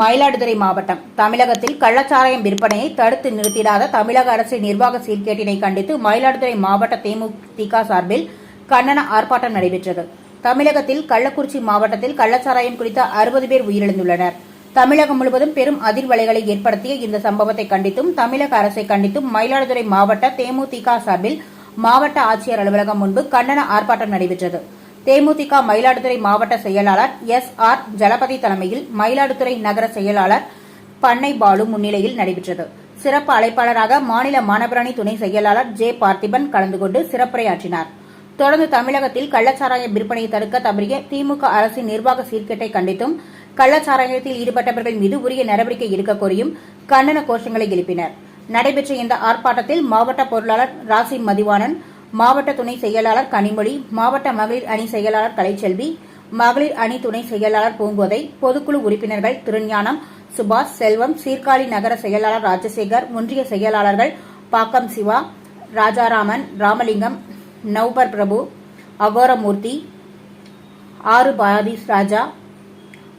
மயிலாடுதுறை மாவட்டம். தமிழகத்தில் கள்ளச்சாராயம் விற்பனையை தடுத்து நிறுத்திடாத தமிழக அரசின் நிர்வாக சீர்கேட்டினை கண்டித்து மயிலாடுதுறை மாவட்ட தேமுதிக சார்பில் கண்டன ஆர்ப்பாட்டம் நடைபெற்றது. தமிழகத்தில் கள்ளக்குறிச்சி மாவட்டத்தில் கள்ளச்சாராயம் குறித்த அறுபது பேர் உயிரிழந்துள்ளனர். தமிழகம் முழுவதும் பெரும் அதிர்வலைகளை ஏற்படுத்திய இந்த சம்பவத்தை கண்டித்தும் தமிழக அரசை கண்டித்தும் மயிலாடுதுறை மாவட்ட தேமுதிக சார்பில் மாவட்ட ஆட்சியர் அலுவலகம் முன்பு கண்டன ஆர்ப்பாட்டம் நடைபெற்றது. தேமுதிக மயிலாடுதுறை மாவட்ட செயலாளர் எஸ் ஆர் ஜலபதி தலைமையில் மயிலாடுதுறை நகர செயலாளர் பண்ணை பாலு முன்னிலையில் நடைபெற்றது. சிறப்பு அழைப்பாளராக மாநில மாணவரணி துணை செயலாளர் ஜே பார்த்திபன் கலந்து கொண்டு சிறப்புரையாற்றினார். தொடர்ந்து தமிழகத்தில் கள்ளச்சாராய விற்பனையை தடுக்க தவறிய திமுக அரசின் நிர்வாக சீர்கேட்டை கண்டித்தும் கள்ளச்சாராயத்தில் ஈடுபட்டவர்கள் மீது உரிய நடவடிக்கை எடுக்க கோரியும் கண்டன கோஷங்களை எழுப்பினர். நடைபெற்ற இந்த ஆர்ப்பாட்டத்தில் மாவட்ட பொருளாளர் ராசி மதிவாணன் மாவட்ட துணை செயலாளர் கனிமொழி மாவட்ட மகளிர் அணி செயலாளர் கலைச்செல்வி மகளிர் அணி துணை செயலாளர் பூங்கோதை பொதுக்குழு உறுப்பினர்கள் திருஞானம் சுபாஷ் செல்வம் சீர்காழி நகர செயலாளர் ராஜசேகர் ஒன்றிய செயலாளர்கள் பாக்கம் சிவா ராஜாராமன் ராமலிங்கம் நவ்பர் பிரபு அகோரமூர்த்தி ஆறு பாரதீஸ் ராஜா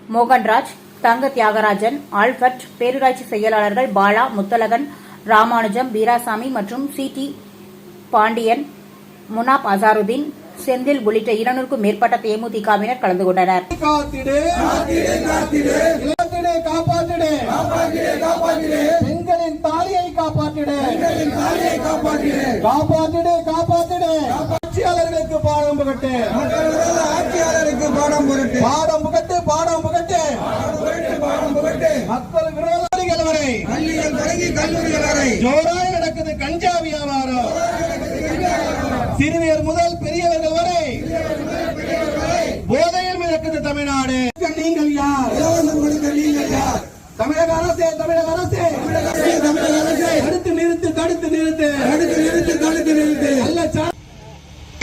மோகன்ராஜ் தங்க தியாகராஜன் ஆல்பர்ட் பேரூராட்சி செயலாளர்கள் பாலா முத்தலகன் ராமானுஜம் வீராசாமி மற்றும் சி டி பாண்டியன் முனாப் அசாருதீன் செந்தில் உள்ளிட்ட இருநூறுக்கும் மேற்பட்ட தேமுதிகவினர் கலந்து கொண்டனர். பெண்களின் தாலியை ஆட்சியாளர்களுக்கு பாடம் புகட்டு. ஆட்சியாளருக்கு பாடம் புரட்டு பாடம் புகட்டு பாடம் புகட்டு. மக்கள் விரோதிகள் வரை. கல்லூரிகள் வரை. ஜோராய் நடக்குது கஞ்சா வியாபாரம் சிறுமியர் முதல் பெரியவர்கள் வரை போதையில் மிதக்குது தமிழ்நாடு. நீங்கள் யார்? நீங்கள் தமிழக அரசே தமிழக அரசே. தமிழக அரசே தடுத்து நிறுத்து தடுத்து நிறுத்து. தடுத்து நிறுத்து தடுத்து நிறுத்து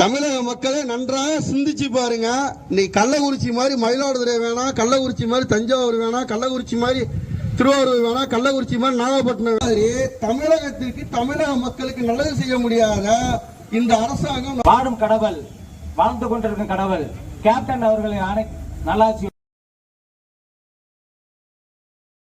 தமிழக மக்களை நன்றாக சிந்திச்சு பாருங்க. நீ கள்ளக்குறிச்சி மாதிரி மயிலாடுதுறை வேணாம் கள்ளக்குறிச்சி மாதிரி தஞ்சாவூர் வேணாம் கள்ளக்குறிச்சி மாதிரி திருவாரூர் வேணாம் கள்ளக்குறிச்சி மாதிரி நாகப்பட்டினம் மாதிரி தமிழகத்திற்கு தமிழக மக்களுக்கு நல்லது செய்ய முடியாத? இந்த அரசாங்கம் வாழும் கடவுள் வாழ்ந்து கொண்டிருக்கும் கடவுள் கேப்டன் அவர்களின் ஆணை நல்லாட்சி